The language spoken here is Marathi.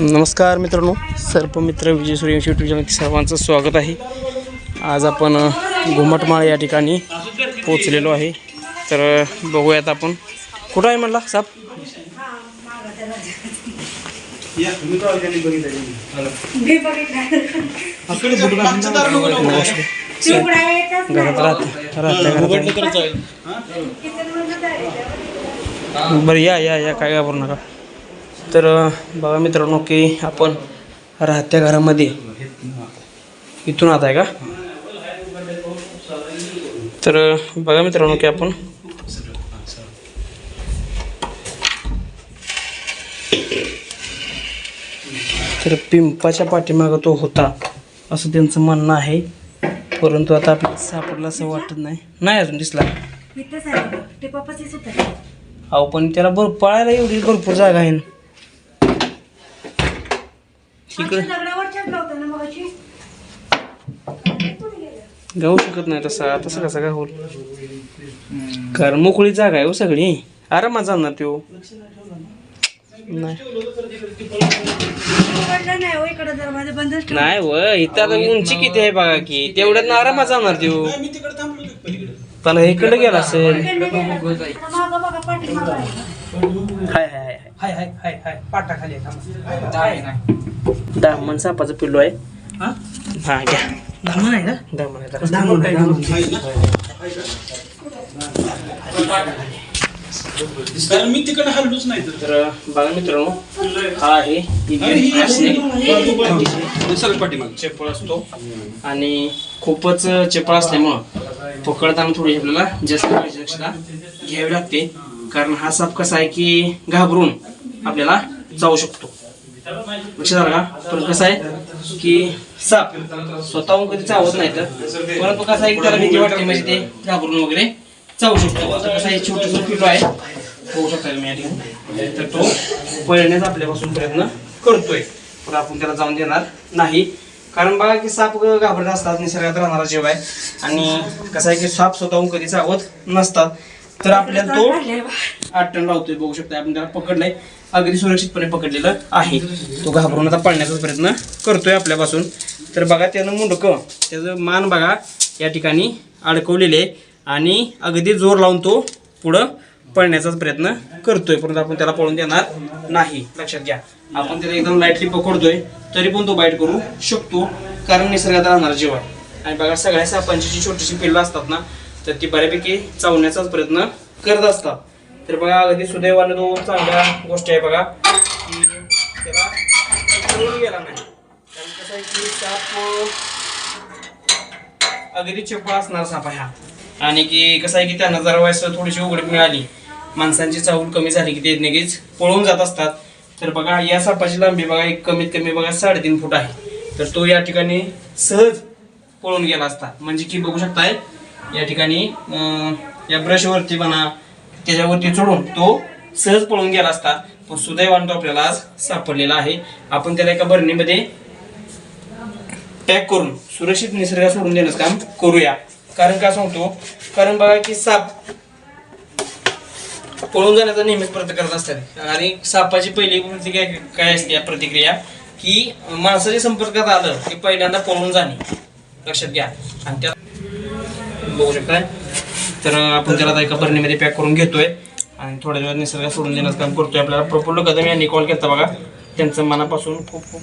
नमस्कार मित्रांनो सर्पमित्र विजय सूर्यवंशी यूट्यूब चॅनल सर्वांचं स्वागत आहे. आज आपण घुमटमाळ या ठिकाणी पोचलेलो आहे. तर बघूयात आपण. कुठं आहे म्हणला साप? मी घरात राहत. राहत्या घरात. बरं या या या काय घाबरू नका. तर बघा मित्रांनो की आपण राहत्या घरामध्ये इथून आत आहे का? तर बघा मित्रांनो की आपण तर पिंपाच्या पाठीमागं तो होता असं त्यांचं म्हणणं आहे. परंतु आता आपल्याला सापडला असं वाटत नाही. नाही अजून दिसला. इथंच आहे बघ. ते पप्पाचीच होतं. अहो पण त्याला भर पळायला एवढी भरपूर जागा आहे तिकडं आमच्या दगडावर चढला होता ना मगाशी. जाऊ शकत नाही तसा. तसं कसा काय होल कारण मोकळी जागा आहे हो सगळी. आरामात जाणार त्यो नाही. हो व इथं आता उंची किती आहे बघा की तेवढ्यात ना आरामात जाणार त्यो मी तिकडे थांबलो होतो पलीकडे. त्याला इकडे गेला असेल. हाय हाय हाय. हाय हाय हाय हाय. पाटाखाली आहे, थांबा. दामन सापाचं पिल्लो आहे. हा? घ्या. धामण आहे का? दामन आहे जरा. कारण मी तिकडे हल्लोच नाही तर. तर बघा मित्रांनो हा आहे. चेपळ असतो. आणि खूपच चेपळ असल्यामुळं पकडताना थोडी आपल्याला जास्त काळजी लक्षात घ्यावी लागते. कारण हा साप कसा आहे की घाबरून आपल्याला जाऊ शकतो. लक्षात आलं का पण कसं आहे की साप स्वतःहून कधी चावत नाही तर परंतु कसं आहे की त्याला भीती वाटते म्हणजे ते घाबरून वगैरे चावू शकतो. आता कसं आहे छोटस पिलो आहे. होऊ शकता तुम्ही या ठिकाणी. तर तो पळण्याचा आपल्यापासून प्रयत्न करतोय. पण आपण त्याला जाऊन देणार नाही. कारण बघा की साप घाबरत असतात निसर्गात राहणारा जीव आहे. आणि कसं आहे की साप स्वतःहून कधी चावत नसतात. तर आपल्याला तो आठ लावतोय बघू शकता आपण त्याला पकडलंय. अगदी सुरक्षितपणे पकडलेलं आहे. तो घाबरून आता पळण्याचा प्रयत्न करतोय आपल्यापासून. तर बघा त्यानं मुंडकं त्याचं मान बघा या ठिकाणी अडकवलेले आहे. आणि अगदी जोर लावून तो पुढं पळण्याचाच प्रयत्न करतोय. परंतु आपण त्याला पळून देणार नाही. लक्षात घ्या. आपण त्याला एकदम लाईटली पकडतोय तरी पण तो बाईट करू शकतो कारण निसर्गात राहणार जीवन. आणि बघा सगळ्या सापांची जी छोटीशी पिल्लं असतात ना तर ती बऱ्यापैकी चावण्याचाच प्रयत्न करत असतात. तर बघा अगदी सुदैवाने तो चांगल्या गोष्टी आहे बघा. की त्याला गेला नाही. कारण कसं आहे की साप अगदी चिपळा असणार साप आहे हा. आणि की कसं आहे की त्यांना जरा वयस थोडीशी उघड मिळाली. माणसांची चावूल कमी झाली की ते लगेच पळून जात असतात. तर बघा या सापाची लांबी बघा एक कमीत कमी बघा साडेतीन फूट आहे. तर तो या ठिकाणी सहज पळून गेला असता. म्हणजे की बघू शकताय या ठिकाणी या ब्रशवरती म्हणा त्याच्यावरती चढून तो सहज पळून गेला असता. पण सुदैवान तो आपल्याला आज सापडलेला आहे. आपण त्याला एका बरणीमध्ये पॅक करून सुरक्षित निसर्गात सोडून देण्याचं काम करूया. कारण का सांगतो? कारण बघा की साप पळून जाण्याचा नेहमीच प्रयत्न करत असतात. आणि सापाची पहिली प्रतिक्रिया काय असते या प्रतिक्रिया? की माणसाच्या संपर्कात आलं की पहिल्यांदा पळून जाणे. लक्षात घ्या. आणि त्या बघू शकताय. तर आपण त्याला आता एका बरणीमध्ये पॅक करून घेतोय. आणि थोड्या वेळात निसर्गात सोडून देण्याचं काम करतोय. आपल्याला प्रफुल्ल कदम यांनी कॉल केला बघा. त्यांचं मनापासून खूप खूप